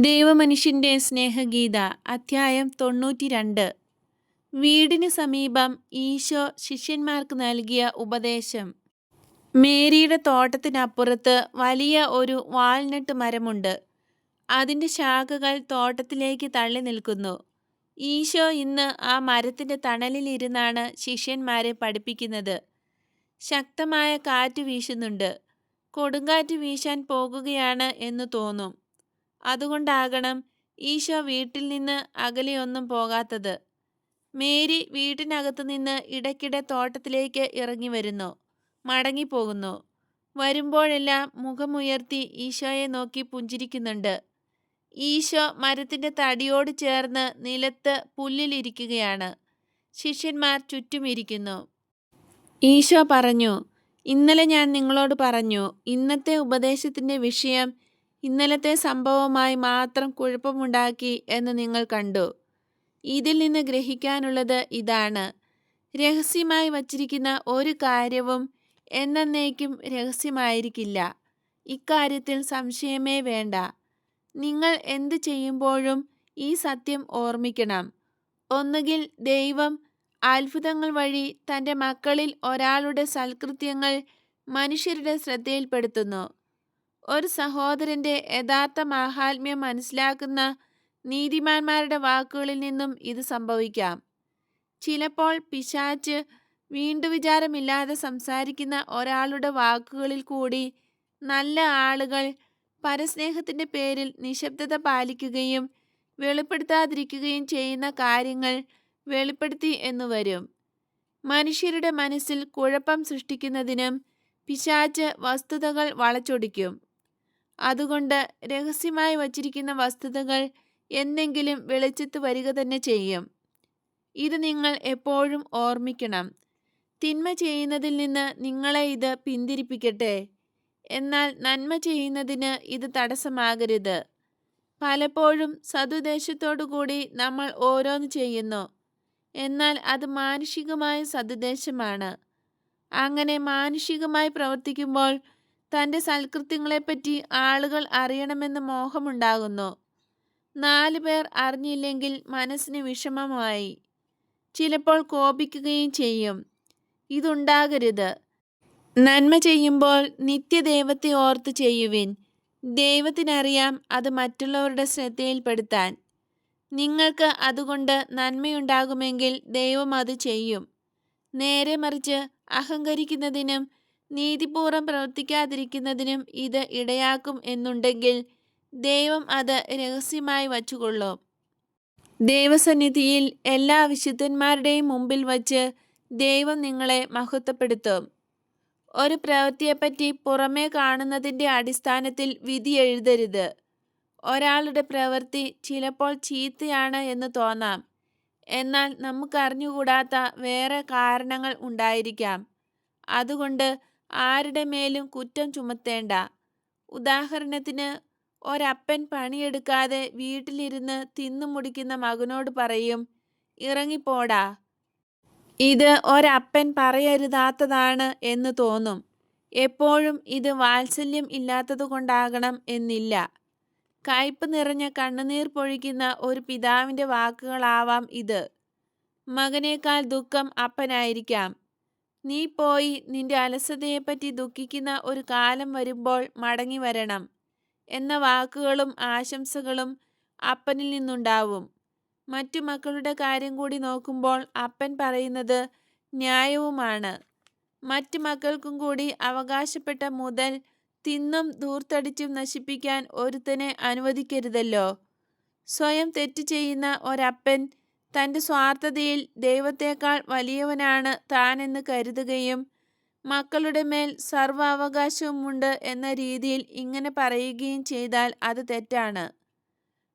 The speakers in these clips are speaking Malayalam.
ദൈവമനുഷ്യന്റെ സ്നേഹഗീത അധ്യായം തൊണ്ണൂറ്റിരണ്ട്. വീടിന് സമീപം ഈശോ ശിഷ്യന്മാർക്ക് നൽകിയ ഉപദേശം. മേരിയുടെ തോട്ടത്തിനപ്പുറത്ത് വലിയ ഒരു വാൽനട്ട് മരമുണ്ട്. അതിന്റെ ശാഖകൾ തോട്ടത്തിലേക്ക് തള്ളി നിൽക്കുന്നു. ഈശോ ഇന്ന് ആ മരത്തിന്റെ തണലിലിരുന്നാണ് ശിഷ്യന്മാരെ പഠിപ്പിക്കുന്നത്. ശക്തമായ കാറ്റ് വീശുന്നുണ്ട്. കൊടുങ്കാറ്റ് വീശാൻ പോകുകയാണ് എന്ന് തോന്നും. അതുകൊണ്ടാകണം ഈശോ വീട്ടിൽ നിന്ന് അകലെയൊന്നും പോകാത്തത്. മേരി വീട്ടിനകത്തു നിന്ന് ഇടയ്ക്കിടെ തോട്ടത്തിലേക്ക് ഇറങ്ങി വരുന്നു. മടങ്ങിപ്പോകുന്നു. വരുമ്പോഴെല്ലാം മുഖമുയർത്തി ഈശോയെ നോക്കി പുഞ്ചിരിക്കുന്നുണ്ട്. ഈശോ മരത്തിന്റെ തടിയോട് ചേർന്ന് നിലത്ത് പുല്ലിലിരിക്കുകയാണ്. ശിഷ്യന്മാർ ചുറ്റുമിരിക്കുന്നു. ഈശോ പറഞ്ഞു ഇന്നലെ ഞാൻ നിങ്ങളോട് പറഞ്ഞു ഇന്നത്തെ ഉപദേശത്തിന്റെ വിഷയം ഇന്നലത്തെ സംഭവമായി മാത്രം കുഴപ്പമുണ്ടാക്കി എന്ന് നിങ്ങൾ കണ്ടു. ഇതിൽ നിന്ന് ഗ്രഹിക്കാനുള്ളത് ഇതാണ്. രഹസ്യമായി വച്ചിരിക്കുന്ന ഒരു കാര്യവും എന്നേക്കും രഹസ്യമായിരിക്കില്ല. ഇക്കാര്യത്തിൽ സംശയമേ വേണ്ട. നിങ്ങൾ എന്ത് ചെയ്യുമ്പോഴും ഈ സത്യം ഓർമ്മിക്കണം. ഒന്നുകിൽ ദൈവം അത്ഭുതങ്ങൾ വഴി തന്റെ മക്കളിൽ ഒരാളുടെ സൽകൃത്യങ്ങൾ മനുഷ്യരുടെ ശ്രദ്ധയിൽപ്പെടുത്തുന്നു. ഒരു സഹോദരന്റെ യഥാർത്ഥ മാഹാത്മ്യം മനസ്സിലാക്കുന്ന നീതിമാന്മാരുടെ വാക്കുകളിൽ നിന്നും ഇത് സംഭവിക്കാം. ചിലപ്പോൾ പിശാച്ച് വീണ്ടു വിചാരമില്ലാതെ സംസാരിക്കുന്ന ഒരാളുടെ വാക്കുകളിൽ കൂടി നല്ല ആളുകൾ പരസ്നേഹത്തിന്റെ പേരിൽ നിശബ്ദത പാലിക്കുകയും വെളിപ്പെടുത്താതിരിക്കുകയും ചെയ്യുന്ന കാര്യങ്ങൾ വെളിപ്പെടുത്തി എന്നു വരും. മനുഷ്യരുടെ മനസ്സിൽ കുഴപ്പം സൃഷ്ടിക്കുന്നതിനും പിശാച്ച് വസ്തുതകൾ വളച്ചൊടിക്കും. അതുകൊണ്ട് രഹസ്യമായി വച്ചിരിക്കുന്ന വസ്തുതകൾ എന്നെങ്കിലും വെളിച്ചത്ത് വരിക തന്നെ ചെയ്യും. ഇത് നിങ്ങൾ എപ്പോഴും ഓർമ്മിക്കണം. തിന്മ ചെയ്യുന്നതിൽ നിന്ന് നിങ്ങളെ ഇത് പിന്തിരിപ്പിക്കട്ടെ. എന്നാൽ നന്മ ചെയ്യുന്നതിന് ഇത് തടസ്സമാകരുത്. പലപ്പോഴും സതുദ്ദേശത്തോടുകൂടി നമ്മൾ ഓരോന്ന് ചെയ്യുന്നു. എന്നാൽ അത് മാനുഷികമായ സതുദ്ദേശമാണ്. അങ്ങനെ മാനുഷികമായി പ്രവർത്തിക്കുമ്പോൾ തന്റെ സൽകൃത്യങ്ങളെപ്പറ്റി ആളുകൾ അറിയണമെന്ന് മോഹമുണ്ടാകുന്നു. നാലു പേർ അറിഞ്ഞില്ലെങ്കിൽ മനസ്സിന് വിഷമമായി. ചിലപ്പോൾ കോപിക്കുകയും ചെയ്യും. ഇതുണ്ടാകരുത്. നന്മ ചെയ്യുമ്പോൾ നിത്യദൈവത്തെ ഓർത്ത് ചെയ്യുവിൻ. ദൈവത്തിനറിയാം അത് മറ്റുള്ളവരുടെ ശ്രദ്ധയിൽപ്പെടുത്താൻ. നിങ്ങൾക്ക് അതുകൊണ്ട് നന്മയുണ്ടാകുമെങ്കിൽ ദൈവം അത് ചെയ്യും. നേരെ മറിച്ച് അഹങ്കരിക്കുന്നതിനും നീതിപൂർവം പ്രവർത്തിക്കാതിരിക്കുന്നതിനും ഇത് ഇടയാക്കും എന്നുണ്ടെങ്കിൽ ദൈവം അത് രഹസ്യമായി വച്ചുകൊള്ളും. ദൈവസന്നിധിയിൽ എല്ലാ വിശുദ്ധന്മാരുടെയും മുമ്പിൽ വച്ച് ദൈവം നിങ്ങളെ മഹത്വപ്പെടുത്തും. ഒരു പ്രവൃത്തിയെപ്പറ്റി പുറമേ കാണുന്നതിന്റെ അടിസ്ഥാനത്തിൽ വിധി എഴുതരുത്. ഒരാളുടെ പ്രവൃത്തി ചിലപ്പോൾ ചീത്തയാണ് എന്ന് തോന്നാം. എന്നാൽ നമുക്കറിഞ്ഞുകൂടാത്ത വേറെ കാരണങ്ങൾ ഉണ്ടായിരിക്കാം. അതുകൊണ്ട് ആരുടെ മേലും കുറ്റം ചുമത്തേണ്ട. ഉദാഹരണത്തിന് ഒരപ്പൻ പണിയെടുക്കാതെ വീട്ടിലിരുന്ന് തിന്നു മുടിക്കുന്ന മകനോട് പറയും ഇറങ്ങിപ്പോടാ. ഇത് ഒരപ്പൻ പറയരുതാത്തതാണ് എന്ന് തോന്നും. എപ്പോഴും ഇത് വാത്സല്യം ഇല്ലാത്തതുകൊണ്ടാകണം എന്നില്ല. കയ്പ് നിറഞ്ഞ കണ്ണുനീർ പൊഴിക്കുന്ന ഒരു പിതാവിന്റെ വാക്കുകളാവാം ഇത്. മകനേക്കാൾ ദുഃഖം അപ്പനായിരിക്കാം. നീ പോയി നിന്റെ അലസതയെപ്പറ്റി ദുഃഖിക്കുന്ന ഒരു കാലം വരുമ്പോൾ മടങ്ങി വരണം എന്ന വാക്കുകളും ആശംസകളും അപ്പനിൽ നിന്നുണ്ടാവും. മറ്റു മക്കളുടെ കാര്യം കൂടി നോക്കുമ്പോൾ അപ്പൻ പറയുന്നത് ന്യായവുമാണ്. മറ്റു മക്കൾക്കും കൂടി അവകാശപ്പെട്ട മുതൽ തിന്നും ദൂർത്തടിച്ചും നശിപ്പിക്കാൻ ഒരുത്തനെ അനുവദിക്കരുതല്ലോ. സ്വയം തെറ്റ് ചെയ്യുന്ന ഒരപ്പൻ തന്റെ സ്വാർത്ഥതയിൽ ദൈവത്തേക്കാൾ വലിയവനാണ് താൻ എന്ന് കരുതുകയും മക്കളുടെ മേൽ സർവാവകാശവുമുണ്ട് എന്ന രീതിയിൽ ഇങ്ങനെ പറയുകയും ചെയ്താൽ അത് തെറ്റാണ്.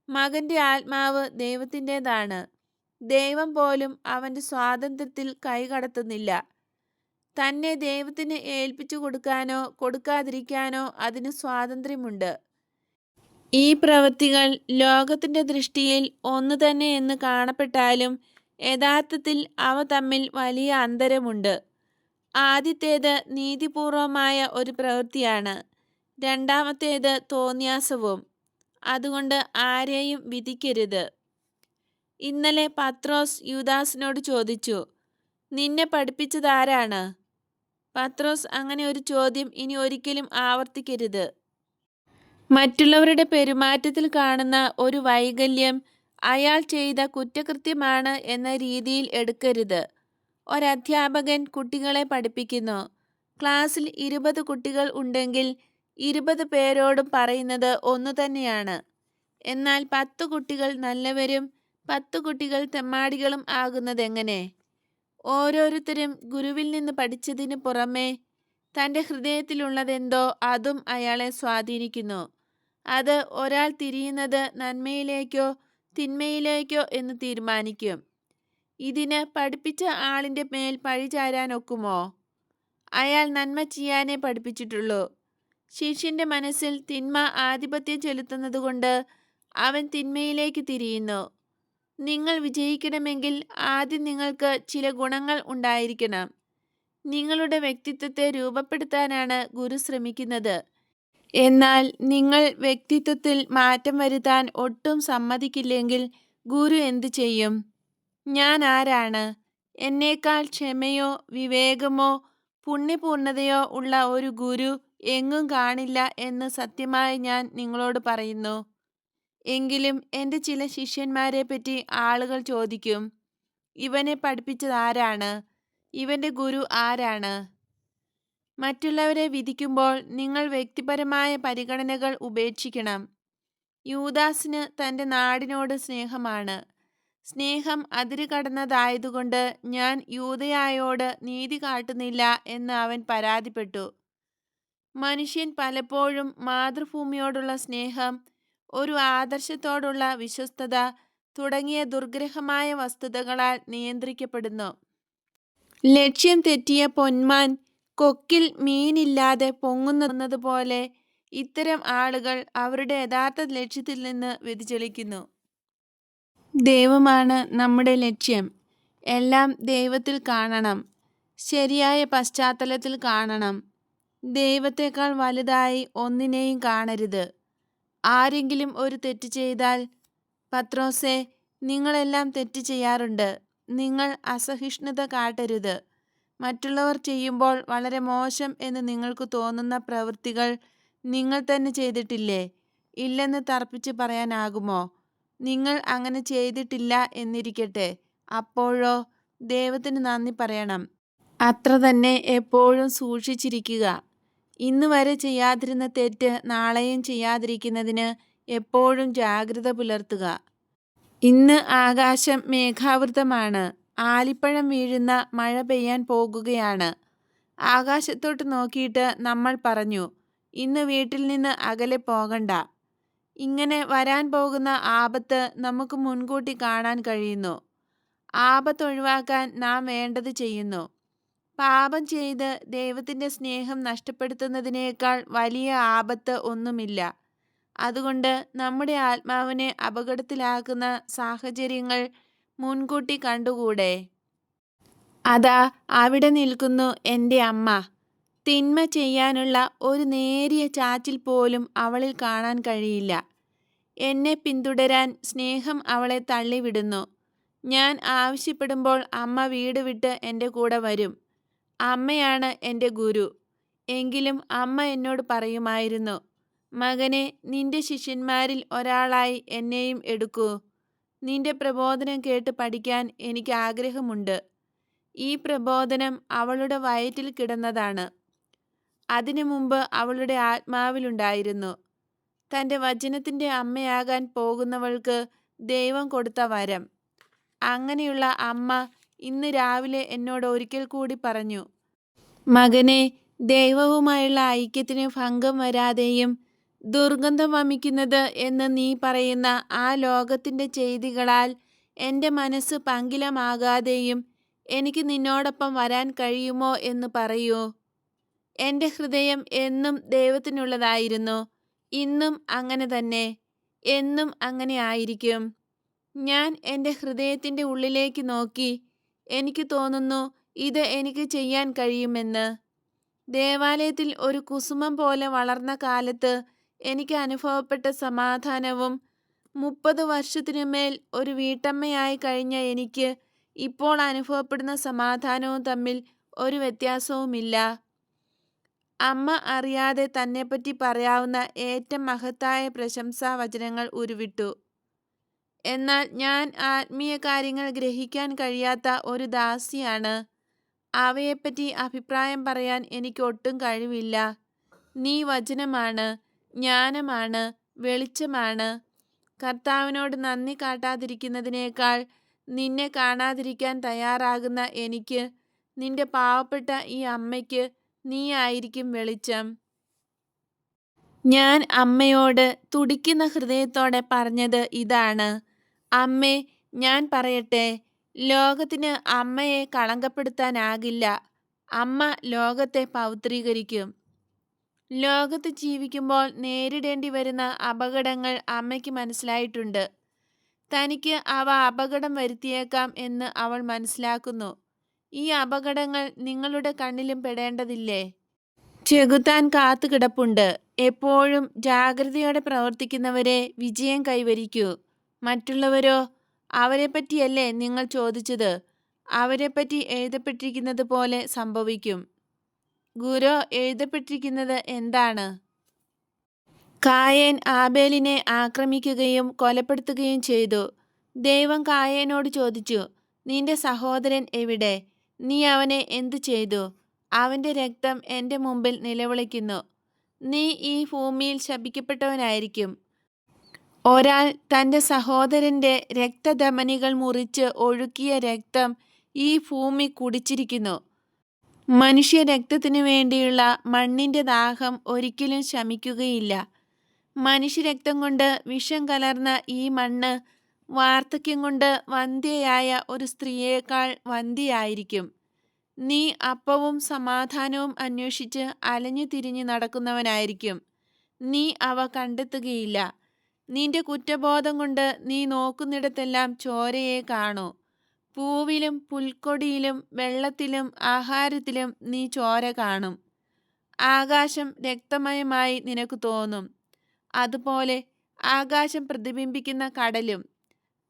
മകന്റെ ആത്മാവ് ദൈവത്തിന്റെതാണ്. ദൈവം പോലും അവന്റെ സ്വാതന്ത്ര്യത്തിൽ കൈകടത്തുന്നില്ല. തന്നെ ദൈവത്തിന് ഏൽപ്പിച്ചു കൊടുക്കാനോ കൊടുക്കാതിരിക്കാനോ അതിന് സ്വാതന്ത്ര്യമുണ്ട്. ഈ പ്രവൃത്തികൾ ലോകത്തിന്റെ ദൃഷ്ടിയിൽ ഒന്നു തന്നെ എന്ന് കാണപ്പെട്ടാലും യഥാർത്ഥത്തിൽ അവ തമ്മിൽ വലിയ അന്തരമുണ്ട്. ആദ്യത്തേത് നീതിപൂർവമായ ഒരു പ്രവൃത്തിയാണ്. രണ്ടാമത്തേത് തോന്യാസവും അതുകൊണ്ട് ആരെയും വിധിക്കരുത്. ഇന്നലെ പത്രോസ് യുദാസിനോട് ചോദിച്ചു നിന്നെ പഠിപ്പിച്ചതാരാണ്? പത്രോസ് അങ്ങനെ ഒരു ചോദ്യം ഇനി ഒരിക്കലും ആവർത്തിക്കരുത്. മറ്റുള്ളവരുടെ പെരുമാറ്റത്തിൽ കാണുന്ന ഒരു വൈകല്യം അയാൾ ചെയ്ത കുറ്റകൃത്യമാണ് എന്ന രീതിയിൽ എടുക്കരുത്. ഒരധ്യാപകൻ കുട്ടികളെ പഠിപ്പിക്കുന്നു. ക്ലാസ്സിൽ ഇരുപത് കുട്ടികൾ ഉണ്ടെങ്കിൽ ഇരുപത് പേരോടും പറയുന്നത് ഒന്നു തന്നെയാണ്. എന്നാൽ പത്ത് കുട്ടികൾ നല്ലവരും പത്ത് കുട്ടികൾ തെമ്മാടികളും ആകുന്നതെങ്ങനെ? ഓരോരുത്തരും ഗുരുവിൽ നിന്ന് പഠിച്ചതിന് പുറമെ തന്റെ ഹൃദയത്തിലുള്ളതെന്തോ അതും അയാളെ സ്വാധീനിക്കുന്നു. അത് ഒരാൾ തിരിയുന്നത് നന്മയിലേക്കോ തിന്മയിലേക്കോ എന്ന് തീരുമാനിക്കും. ഇതിന് പഠിപ്പിച്ച ആളിന്റെ മേൽ പഴിചാരാനൊക്കുമോ അയാൾ നന്മ ചെയ്യാനേ പഠിപ്പിച്ചിട്ടുള്ളൂ. ശിഷ്യന്റെ മനസ്സിൽ തിന്മ ആധിപത്യം ചെലുത്തുന്നതുകൊണ്ട് അവൻ തിന്മയിലേക്ക് തിരിയുന്നു. നിങ്ങൾ വിജയിക്കണമെങ്കിൽ ആദ്യം നിങ്ങൾക്ക് ചില ഗുണങ്ങൾ ഉണ്ടായിരിക്കണം. നിങ്ങളുടെ വ്യക്തിത്വത്തെ രൂപപ്പെടുത്താനാണ് ഗുരു ശ്രമിക്കുന്നത്. എന്നാൽ നിങ്ങൾ വ്യക്തിത്വത്തിൽ മാറ്റം വരുത്താൻ ഒട്ടും സമ്മതിക്കില്ലെങ്കിൽ ഗുരു എന്തു ചെയ്യും? ഞാൻ ആരാണ്? എന്നേക്കാൾ ക്ഷമയോ വിവേകമോ പുണ്യപൂർണതയോ ഉള്ള ഒരു ഗുരു എങ്ങും കാണില്ല എന്ന് സത്യമായി ഞാൻ നിങ്ങളോട് പറയുന്നു. എങ്കിലും എന്റെ ചില ശിഷ്യന്മാരെ പറ്റി ആളുകൾ ചോദിക്കും ഇവനെ പഠിപ്പിച്ചത് ആരാണ്? ഇവന്റെ ഗുരു ആരാണ്? മറ്റുള്ളവരെ വിധിക്കുമ്പോൾ നിങ്ങൾ വ്യക്തിപരമായ പരിഗണനകൾ ഉപേക്ഷിക്കണം. യൂദാസിന് തന്റെ നാടിനോട് സ്നേഹമാണ്. സ്നേഹം അതിരുകടന്നതായതുകൊണ്ട് ഞാൻ യൂതയായോട് നീതി കാട്ടുന്നില്ല എന്ന് അവൻ പരാതിപ്പെട്ടു. മനുഷ്യൻ പലപ്പോഴും മാതൃഭൂമിയോടുള്ള സ്നേഹം ഒരു ആദർശത്തോടുള്ള വിശ്വസ്തത തുടങ്ങിയ ദുർഗ്രഹമായ വസ്തുതകളാൽ നിയന്ത്രിക്കപ്പെടുന്നു. ലക്ഷ്യം തെറ്റിയ പൊന്മാൻ കൊക്കിൽ മീനില്ലാതെ പൊങ്ങുന്നത് പോലെ ഇത്തരം ആളുകൾ അവരുടെ യഥാർത്ഥ ലക്ഷ്യത്തിൽ നിന്ന് വ്യതിചലിക്കുന്നു. ദൈവമാണ് നമ്മുടെ ലക്ഷ്യം. എല്ലാം ദൈവത്തിൽ കാണണം. ശരിയായ പശ്ചാത്തലത്തിൽ കാണണം. ദൈവത്തെക്കാൾ വലുതായി ഒന്നിനെയും കാണരുത്. ആരെങ്കിലും ഒരു തെറ്റ് ചെയ്താൽ പത്രോസെ നിങ്ങളെല്ലാം തെറ്റ് ചെയ്യാറുണ്ട്. നിങ്ങൾ അസഹിഷ്ണുത കാട്ടരുത്. മറ്റുള്ളവർ ചെയ്യുമ്പോൾ വളരെ മോശം എന്ന് നിങ്ങൾക്ക് തോന്നുന്ന പ്രവൃത്തികൾ നിങ്ങൾ തന്നെ ചെയ്തിട്ടില്ലേ? ഇല്ലെന്ന് തർപ്പിച്ച് പറയാനാകുമോ? നിങ്ങൾ അങ്ങനെ ചെയ്തിട്ടില്ല എന്നിരിക്കട്ടെ. അപ്പോഴോ? ദൈവത്തിന് നന്ദി പറയണം. അത്ര തന്നെ എപ്പോഴും സൂക്ഷിച്ചിരിക്കുക. ഇന്ന് വരെ ചെയ്യാതിരുന്ന തെറ്റ് നാളെയും ചെയ്യാതിരിക്കുന്നതിന് എപ്പോഴും ജാഗ്രത പുലർത്തുക. ഇന്ന് ആകാശം മേഘാവൃതമാണ്. ആലിപ്പഴം വീഴുന്ന മഴ പെയ്യാൻ പോകുകയാണ്. ആകാശത്തോട്ട് നോക്കിയിട്ട് നമ്മൾ പറഞ്ഞു ഇന്ന് വീട്ടിൽ നിന്ന് അകലെ പോകണ്ട. ഇങ്ങനെ വരാൻ പോകുന്ന ആപത്ത് നമുക്ക് മുൻകൂട്ടി കാണാൻ കഴിയുന്നു. ആപത്ത് ഒഴിവാക്കാൻ നാം വേണ്ടത് ചെയ്യുന്നു. പാപം ചെയ്ത് ദൈവത്തിന്റെ സ്നേഹം നഷ്ടപ്പെടുത്തുന്നതിനേക്കാൾ വലിയ ആപത്ത് ഒന്നുമില്ല. അതുകൊണ്ട് നമ്മുടെ ആത്മാവിനെ അപകടത്തിലാക്കുന്ന സാഹചര്യങ്ങൾ മുൻകൂട്ടി കണ്ടുകൂടെ? അതാ അവിടെ നിൽക്കുന്നു എന്റെ അമ്മ. തിന്മ ചെയ്യാനുള്ള ഒരു നേരിയ ചാച്ചിൽ പോലും അവളിൽ കാണാൻ കഴിയില്ല. എന്നെ പിന്തുടരാൻ സ്നേഹം അവളെ തള്ളിവിടുന്നു. ഞാൻ ആവശ്യപ്പെടുമ്പോൾ അമ്മ വീട് വിട്ട് എന്റെ കൂടെ വരും. അമ്മയാണ് എന്റെ ഗുരു. എങ്കിലും അമ്മ എന്നോട് പറയുമായിരുന്നു മകനെ നിന്റെ ശിഷ്യന്മാരിൽ ഒരാളായി എന്നെയും എടുക്കൂ. നിന്റെ പ്രബോധനം കേട്ട് പഠിക്കാൻ എനിക്ക് ആഗ്രഹമുണ്ട്. ഈ പ്രബോധനം അവളുടെ വയറ്റിൽ കിടന്നതാണ്. അതിനു മുമ്പ് അവളുടെ ആത്മാവിലുണ്ടായിരുന്നു. തന്റെ വചനത്തിന്റെ അമ്മയാകാൻ പോകുന്നവൾക്ക് ദൈവം കൊടുത്ത വരം. അങ്ങനെയുള്ള അമ്മ ഇന്ന് രാവിലെ എന്നോട് ഒരിക്കൽ കൂടി പറഞ്ഞു മകനെ ദൈവവുമായുള്ള ഐക്യത്തിന് ഭംഗം വരാതെയും ദുർഗന്ധം വമിക്കുന്നത് എന്ന് നീ പറയുന്ന ആ ലോകത്തിന്റെ ചെയ്തികളാൽ എന്റെ മനസ്സ് പങ്കിലമാകാതെയും എനിക്ക് നിന്നോടൊപ്പം വരാൻ കഴിയുമോ എന്ന് പറയൂ. എന്റെ ഹൃദയം എന്നും ദൈവത്തിനുള്ളതായിരുന്നു. ഇന്നും അങ്ങനെ തന്നെ. എന്നും അങ്ങനെ ആയിരിക്കും. ഞാൻ എന്റെ ഹൃദയത്തിന്റെ ഉള്ളിലേക്ക് നോക്കി എനിക്ക് തോന്നുന്നു ഇത് എനിക്ക് ചെയ്യാൻ കഴിയുമെന്ന്. ദേവാലയത്തിൽ ഒരു കുസുമം പോലെ വളർന്ന കാലത്ത് എനിക്ക് അനുഭവപ്പെട്ട സമാധാനവും മുപ്പത് വർഷത്തിനുമേൽ ഒരു വീട്ടമ്മയായി കഴിഞ്ഞ എനിക്ക് ഇപ്പോൾ അനുഭവപ്പെടുന്ന സമാധാനവും തമ്മിൽ ഒരു വ്യത്യാസവുമില്ല. അമ്മ അറിയാതെ തന്നെപ്പറ്റി പറയാവുന്ന ഏറ്റവും മഹത്തായ പ്രശംസാ വചനങ്ങൾ ഉരുവിട്ടു. എന്നാൽ ഞാൻ ആത്മീയ കാര്യങ്ങൾ ഗ്രഹിക്കാൻ കഴിയാത്ത ഒരു ദാസിയാണ്. അവയെപ്പറ്റി അഭിപ്രായം പറയാൻ എനിക്ക് ഒട്ടും കഴിവില്ല. നീ വചനമാണ്. ജ്ഞാനമാണ് വെളിച്ചമാണ്. കർത്താവിനോട് നന്ദി കാട്ടാതിരിക്കുന്നതിനേക്കാൾ നിന്നെ കാണാതിരിക്കാൻ തയ്യാറാകുന്ന എനിക്ക് നിന്റെ പാവപ്പെട്ട ഈ അമ്മയ്ക്ക് നീ ആയിരിക്കും വെളിച്ചം. ഞാൻ അമ്മയോട് തുടിക്കുന്ന ഹൃദയത്തോടെ പറഞ്ഞത് ഇതാണ്. അമ്മേ ഞാൻ പറയട്ടെ ലോകത്തിന് അമ്മയെ കളങ്കപ്പെടുത്താനാകില്ല. അമ്മ ലോകത്തെ പൗത്രീകരിക്കും. ലോകത്ത് ജീവിക്കുമ്പോൾ നേരിടേണ്ടി വരുന്ന അപകടങ്ങൾ അമ്മയ്ക്ക് മനസ്സിലായിട്ടുണ്ട്. തനിക്ക് അവ അപകടം വരുത്തിയേക്കാം എന്ന് അവൾ മനസ്സിലാക്കുന്നു. ഈ അപകടങ്ങൾ നിങ്ങളുടെ കണ്ണിലും പെടേണ്ടതില്ലേ? ചെകുത്താൻ കാത്തു കിടപ്പുണ്ട്. എപ്പോഴും ജാഗ്രതയോടെ പ്രവർത്തിക്കുന്നവരെ വിജയം കൈവരിക്കൂ. മറ്റുള്ളവരോ അവരെപ്പറ്റിയല്ലേ നിങ്ങൾ ചോദിച്ചത്? അവരെപ്പറ്റി എഴുതപ്പെട്ടിരിക്കുന്നത് പോലെ സംഭവിക്കും. ഗുരു എഴുതപ്പെട്ടിരിക്കുന്നത് എന്താണ്? കായൻ ആബേലിനെ ആക്രമിക്കുകയും കൊലപ്പെടുത്തുകയും ചെയ്തു. ദൈവം കായനോട് ചോദിച്ചു നിന്റെ സഹോദരൻ എവിടെ? നീ അവനെ എന്തു ചെയ്തു? അവന്റെ രക്തം എന്റെ മുമ്പിൽ നിലവിളിക്കുന്നു. നീ ഈ ഭൂമിയിൽ ശപിക്കപ്പെട്ടവനായിരിക്കും. ഒരാൾ തന്റെ സഹോദരന്റെ രക്തധമനികൾ മുറിച്ച് ഒഴുക്കിയ രക്തം ഈ ഭൂമി കുടിച്ചിരിക്കുന്നു. മനുഷ്യ രക്തത്തിനു വേണ്ടിയുള്ള മണ്ണിന്റെ ദാഹം ഒരിക്കലും ശമിക്കുകയില്ല. മനുഷ്യരക്തം കൊണ്ട് വിഷം കലർന്ന ഈ മണ്ണ് വാർദ്ധക്യം കൊണ്ട് വന്ധ്യയായ ഒരു സ്ത്രീയേക്കാൾ വന്ധ്യയായിരിക്കും. നീ അപ്പവും സമാധാനവും അന്വേഷിച്ച് അലഞ്ഞു തിരിഞ്ഞു നടക്കുന്നവനായിരിക്കും. നീ അവ കണ്ടെത്തുകയില്ല. നിന്റെ കുറ്റബോധം കൊണ്ട് നീ നോക്കുന്നിടത്തെല്ലാം ചോരയെ കാണൂ. പൂവിലും പുൽക്കൊടിയിലും വെള്ളത്തിലും ആഹാരത്തിലും നീ ചോര കാണും. ആകാശം രക്തമയമായി നിനക്ക് തോന്നും. അതുപോലെ ആകാശം പ്രതിബിംബിക്കുന്ന കടലും.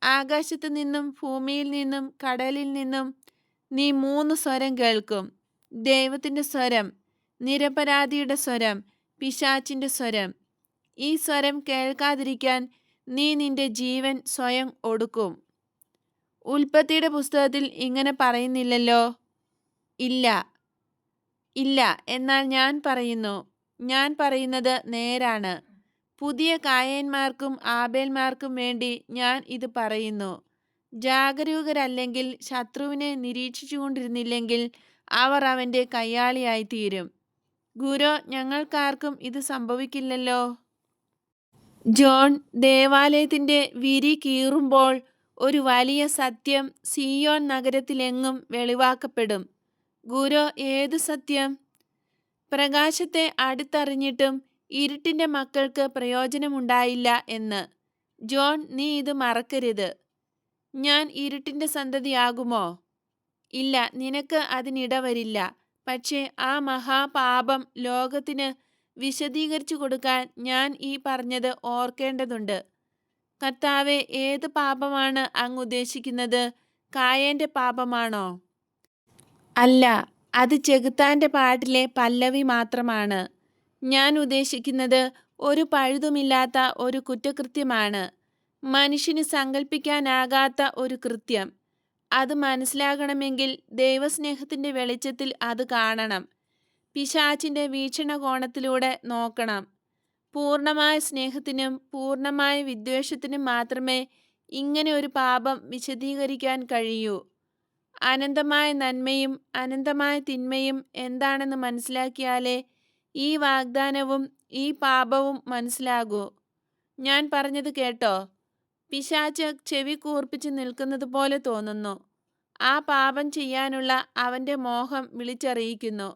ആകാശത്തു നിന്നും ഭൂമിയിൽ നിന്നും കടലിൽ നിന്നും നീ മൂന്ന് സ്വരം കേൾക്കും. ദൈവത്തിന്റെ സ്വരം നിരപരാധിയുടെ സ്വരം പിശാച്ചിന്റെ സ്വരം. ഈ സ്വരം കേൾക്കാതിരിക്കാൻ നീ നിന്റെ ജീവൻ സ്വയം ഒടുക്കും. ഉൽപ്പത്തിയുടെ പുസ്തകത്തിൽ ഇങ്ങനെ പറയുന്നില്ലല്ലോ. ഇല്ല. ഇല്ല. എന്നാൽ ഞാൻ പറയുന്നു. ഞാൻ പറയുന്നത് നേരാണ്. പുതിയ കായന്മാർക്കും ആബേൽമാർക്കും വേണ്ടി ഞാൻ ഇത് പറയുന്നു. ജാഗരൂകരല്ലെങ്കിൽ ശത്രുവിനെ നിരീക്ഷിച്ചുകൊണ്ടിരുന്നില്ലെങ്കിൽ അവർ അവന്റെ കയ്യാളിയായി തീരും ഗുരു ഞങ്ങൾക്കാർക്കും ഇത് സംഭവിക്കില്ലല്ലോ. ജോൺ ദേവാലയത്തിന്റെ വിരി കീറുമ്പോൾ ഒരു വലിയ സത്യം സിയോൺ നഗരത്തിലെങ്ങും വെളിവാക്കപ്പെടും. ഗുരു ഏത് സത്യം? പ്രകാശത്തെ അടുത്തറിഞ്ഞിട്ടും ഇരുട്ടിന്റെ മക്കൾക്ക് പ്രയോജനമുണ്ടായില്ല എന്ന്. ജോൺ നീ ഇത് മറക്കരുത്. ഞാൻ ഇരുട്ടിന്റെ സന്തതിയാകുമോ? ഇല്ല നിനക്ക് അതിനിടവരില്ല. പക്ഷേ ആ മഹാപാപം ലോകത്തിന് വിശദീകരിച്ചു കൊടുക്കാൻ ഞാൻ ഈ പറഞ്ഞത് ഓർക്കേണ്ടതുണ്ട്. കർത്താവെ ഏത് പാപമാണ് അങ്ങ് ഉദ്ദേശിക്കുന്നത്? കായേന്റെ പാപമാണോ? അല്ല അത് ചെകുത്താന്റെ പാട്ടിലെ പല്ലവി മാത്രമാണ്. ഞാൻ ഉദ്ദേശിക്കുന്നത് ഒരു പഴുതുമില്ലാത്ത ഒരു കുറ്റകൃത്യമാണ്. മനുഷ്യന് സങ്കല്പിക്കാനാകാത്ത ഒരു കൃത്യം. അത് മനസ്സിലാകണമെങ്കിൽ ദൈവസ്നേഹത്തിന്റെ വെളിച്ചത്തിൽ അത് കാണണം. പിശാച്ചിന്റെ വീക്ഷണകോണത്തിലൂടെ നോക്കണം. പൂർണമായ സ്നേഹത്തിനും പൂർണമായ വിദ്വേഷത്തിനും മാത്രമേ ഇങ്ങനെ ഒരു പാപം വിശദീകരിക്കാൻ കഴിയൂ. അനന്തമായ നന്മയും അനന്തമായ തിന്മയും എന്താണെന്ന് മനസ്സിലാക്കിയാലേ ഈ വാഗ്ദാനവും ഈ പാപവും മനസ്സിലാകൂ. ഞാൻ പറഞ്ഞത് കേട്ടോ. പിശാച്ച് ചെവി കൂർപ്പിച്ച് നിൽക്കുന്നത് പോലെ തോന്നുന്നു. ആ പാപം ചെയ്യാനുള്ള അവന്റെ മോഹം വിളിച്ചറിയിക്കുന്നു.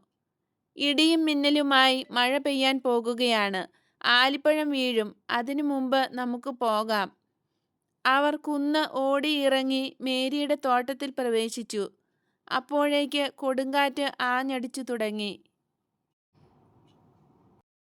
ഇടിയും മിന്നലുമായി മഴ പെയ്യാൻ പോകുകയാണ്. ആലിപ്പഴം വീഴും. അതിനു മുമ്പ് നമുക്ക് പോകാം. അവർ കുന്ന് ഓടിയിറങ്ങി മേരിയുടെ തോട്ടത്തിൽ പ്രവേശിച്ചു. അപ്പോഴേക്ക് കൊടുങ്കാറ്റ് ആഞ്ഞടിച്ചു തുടങ്ങി.